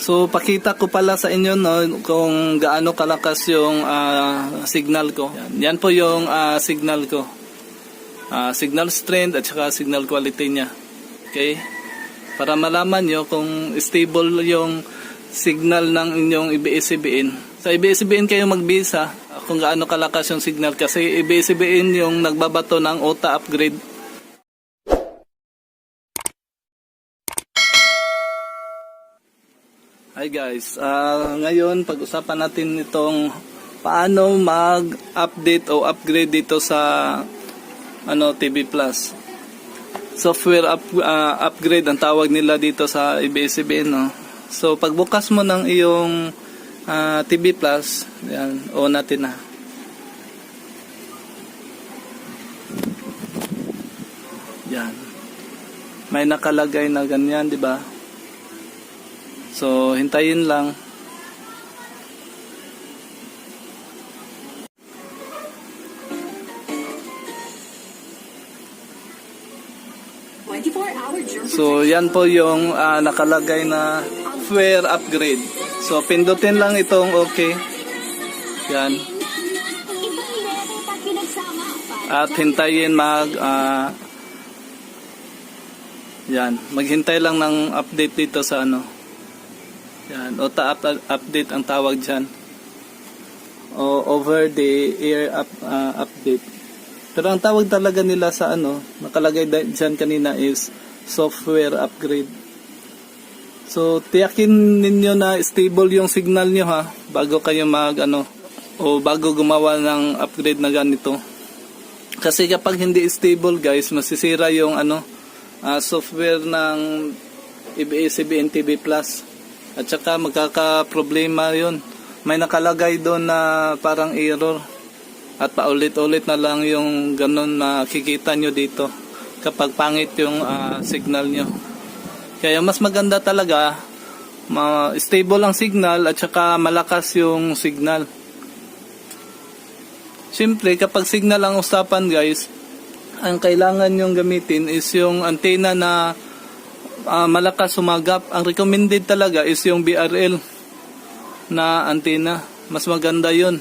So pakita ko pala sa inyo no kung gaano kalakas yung ah, signal ko. Yan, yan po yung ah, signal ko. Ah, signal strength at saka signal quality niya. Okay? Para malaman nyo kung stable yung signal ng inyong IBS-CBN. Sa IBS-CBN kayo magbisa kung gaano kalakas yung signal kasi IBS-CBN yung nagbabato ng OTA upgrade. Hi guys, Ah, ngayon pag-usapan natin itong paano mag-update o upgrade dito sa ano TV Plus. Software up, ah, upgrade ang tawag nila dito sa ABS-CBN no. So pagbukas mo ng iyong ah, TV Plus, yan, on natin na. Yan. May nakalagay na ganyan, di ba? So, hintayin lang. So, yan po yung ah, nakalagay na software upgrade. So, pindutin lang itong okay. Yan. At hintayin mag ah, yan, maghintay lang ng update dito sa ano. Yan, OTA up, update ang tawag diyan. O over the air up, ah, update. Pero ang tawag talaga nila sa ano, nakalagay dyan kanina is software upgrade. So, tiyakin ninyo na stable yung signal nyo ha, bago kayo mag ano, o bago gumawa ng upgrade na ganito. Kasi kapag hindi stable guys, masisira yung ano, ah, software ng ABS-CBN TV Plus. At saka magkaka-problema yun. May nakalagay doon na parang error. At paulit-ulit na lang yung ganun makikita nyo dito kapag pangit yung ah, signal nyo. Kaya mas maganda talaga ma stable ang signal at saka malakas yung signal. Siyempre, kapag signal ang usapan guys, ang kailangan yung gamitin is yung antena na ah, malakas sumagap. Ang recommended talaga is yung BRL na antena. Mas maganda yun.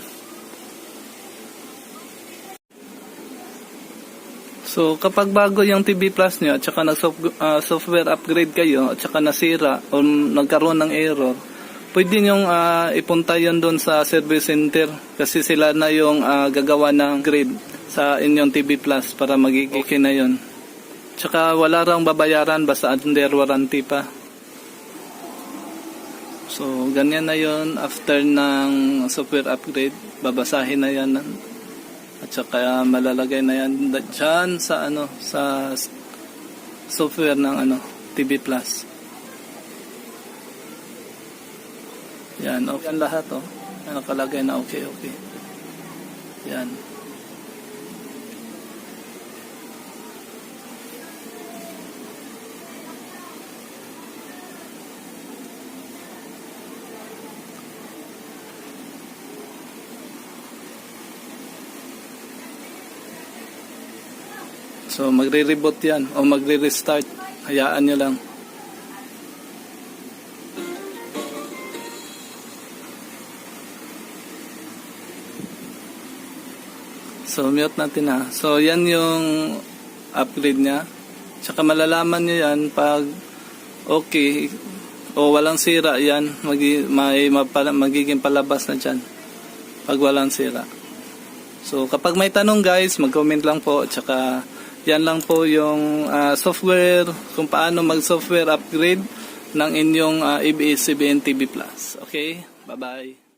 So, kapag bago yung TV Plus nyo at saka nag-software upgrade kayo at saka nasira o nagkaroon ng error, pwede nyo ah, ipunta yun doon sa service center kasi sila na yung ah, gagawa ng grade sa inyong TV Plus para magiging okay na yun. Tsaka wala rang babayaran basta under warranty pa. So, ganyan na yon after ng software upgrade. Babasahin na yan. At saka malalagay na yan dyan sa ano sa software ng ano TV Plus. Yan, okay lahat oh. Nakalagay na okay, okay. Yan. So magre-reboot yan o magre-restart. Hayaan nyo lang. So mute natin na. So yan yung upgrade niya. Tsaka malalaman nyo yan pag okay o walang sira yan. Magi, may magiging palabas na dyan. Pag walang sira. So kapag may tanong guys, mag-comment lang po. Tsaka yan lang po yung ah, software, kung paano mag-software upgrade ng inyong ah, ABS-CBN TV Plus. Okay? Bye-bye.